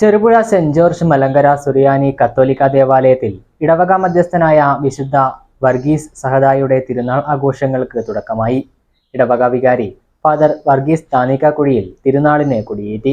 Cherupuzha saint George Malankara സുറിയാനി കത്തോലിക്ക ദേവാലയത്തിൽ ഇടവക മധ്യസ്ഥനായ വിശുദ്ധ വർഗീസ് സഹദായുടെ തിരുനാൾ ആഘോഷങ്ങൾക്ക് തുടക്കമായി. ഇടവക വികാരി father Varghese താനിക്കാക്കുഴിയിൽ തിരുനാളിനെ കൊടിയേറ്റി.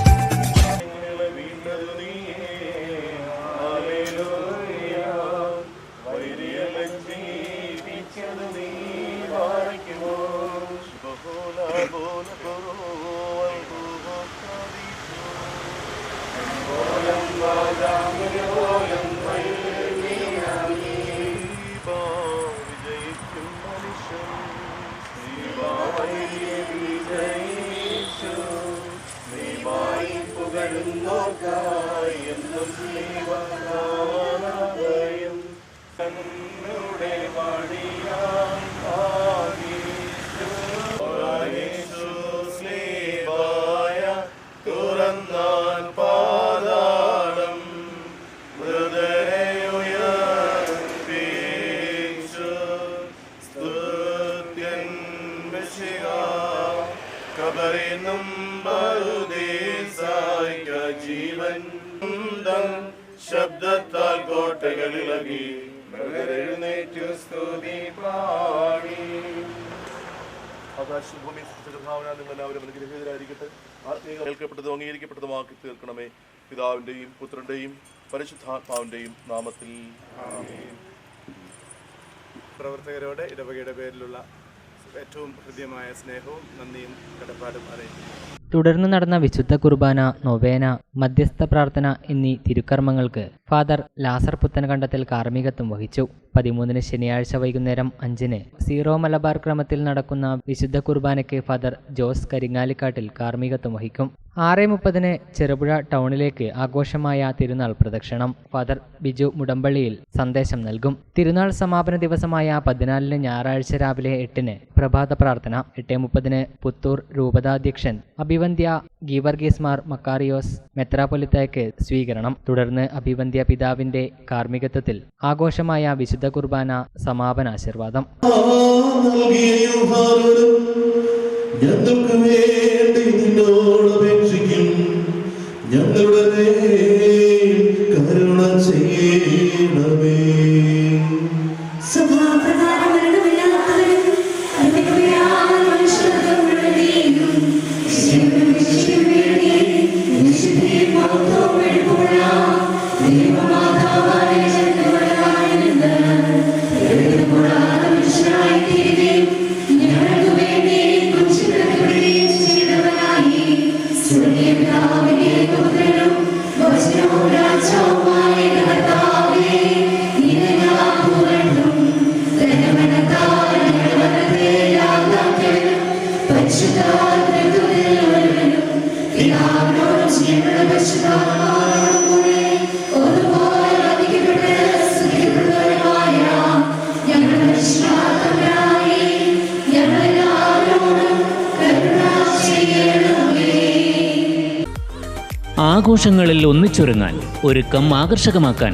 Bola, bola, bola. തൻ ശബ്ദത്താൽ കോട്ടകളിളകി മൃഗരെഴുന്നേറ്റു സ്തുതി പാടി. ആകാശഭൂമി സൃഷ്ടിച്ചഭാവന നിങ്ങൾ എല്ലാവരും അനുഗ്രഹീതരായിരിക്കട്ടെ. ആത്മീയ കേൾക്കപ്പെട്ടതും അംഗീകരിക്കപ്പെട്ടതുമാക്കി തീർക്കണമേ. പിതാവിന്റെയും പുത്രന്റെയും പരിശുദ്ധാത്മാവിന്റെയും നാമത്തിൽ. പ്രവർത്തകരോട് ഇടവകയുടെ പേരിലുള്ള ഏറ്റവും ഹൃദ്യമായ സ്നേഹവും നന്ദിയും കടപ്പാടും അറിയിക്കുന്നു. തുടർന്ന് നടന്ന വിശുദ്ധ കുർബാന നൊവേന മധ്യസ്ഥ പ്രാർത്ഥന എന്നീ തിരുക്കർമ്മങ്ങൾക്ക് ഫാദർ ലാസർ പുത്തൻകണ്ടത്തിൽ കാർമ്മികത്വം വഹിച്ചു. പതിമൂന്നിന് ശനിയാഴ്ച വൈകുന്നേരം അഞ്ചിന് സീറോ മലബാർ ക്രമത്തിൽ നടക്കുന്ന വിശുദ്ധ കുർബാനയ്ക്ക് ഫാദർ ജോസ് കരിങ്ങാലിക്കാട്ടിൽ കാർമ്മികത്വം വഹിക്കും. ആറ് മുപ്പതിന് ചെറുപുഴ ടൗണിലേക്ക് ആഘോഷമായ തിരുനാൾ പ്രദക്ഷിണം. ഫാദർ ബിജു മുടമ്പള്ളിയിൽ സന്ദേശം നൽകും. തിരുനാൾ സമാപന ദിവസമായ പതിനാലിന് ഞായറാഴ്ച രാവിലെ എട്ടിന് പ്രഭാത പ്രാർത്ഥന. എട്ട് മുപ്പതിന് പുത്തൂർ രൂപതാധ്യക്ഷൻ അഭിവന്ധ്യ ഗീവർഗീസ്മാർ മക്കാറിയോസ് മെത്രാപൊലിത്തയ്ക്ക് സ്വീകരണം. തുടർന്ന് അഭിവന്ധ്യ പിതാവിന്റെ കാർമ്മികത്വത്തിൽ ആഘോഷമായ വിശുദ്ധ കുർബാന ഞങ്ങൾക്ക് വേണ്ടി നിന്നോട് ആഘോഷങ്ങളിൽ ഒന്നിച്ചൊരുങ്ങാൻ ഒരുക്കം ആകർഷകമാക്കാൻ